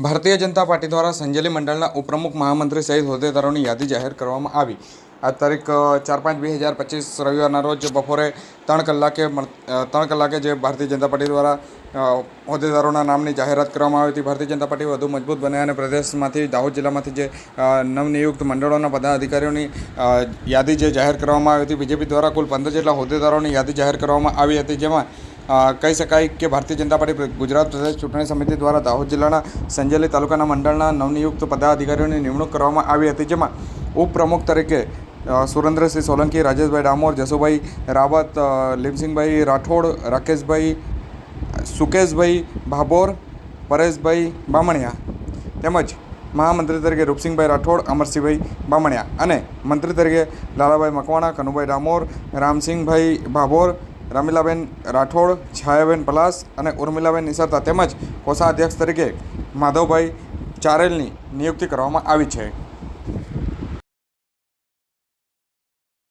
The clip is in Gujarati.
ભારતીય જનતા પાર્ટી દ્વારા સંજેલી મંડળના ઉપપ્રમુખ મહામંત્રી સહિત હોદ્દેદારોની યાદી જાહેર કરવામાં આવી. આ તારીખ ચાર પાંચ બે હજાર પચીસ રવિવારના રોજ બપોરે ત્રણ કલાકે ત્રણ કલાકે જે ભારતીય જનતા પાર્ટી દ્વારા હોદ્દેદારોના નામની જાહેરાત કરવામાં આવી હતી, ભારતીય જનતા પાર્ટી વધુ મજબૂત બને અને પ્રદેશમાંથી, દાહોદ જિલ્લામાંથી જે નવનિયુક્ત મંડળોના પદાધિકારીઓની યાદી જે જાહેર કરવામાં આવી હતી, બીજેપી દ્વારા કુલ પંદર જેટલા હોદ્દેદારોની યાદી જાહેર કરવામાં આવી હતી, જેમાં કહી શકાય કે ભારતીય જનતા પાર્ટી ગુજરાત પ્રદેશ ચૂંટણી સમિતિ દ્વારા દાહોદ જિલ્લાના સંજેલી તાલુકાના મંડળના નવનિયુક્ત પદાધિકારીઓની નિમણૂક કરવામાં આવી હતી, જેમાં ઉપપ્રમુખ તરીકે સુરેન્દ્રસિંહ સોલંકી, રાજેશભાઈ ડામોર, જસુભાઈ રાવત લીમસિંહભાઈ રાઠોડ, રાકેશભાઈ સુકેશભાઈ ભાભોર, પરેશભાઈ બામણિયા તેમજ મહામંત્રી તરીકે રૂપસિંહભાઈ રાઠોડ, અમરસિંહભાઈ બામણિયા અને મંત્રી તરીકે લાલાભાઈ મકવાણા, કનુભાઈ ડામોર, રામસિંહભાઈ ભાભોર રમીલાબેન રાઠોડ, છાયાબેન પલાસ અને ઉર્મિલાબેન નિસરતા તેમજ કોષાધ્યક્ષ તરીકે માધવભાઈ ચારેલની નિયુક્તિ કરવામાં આવી છે.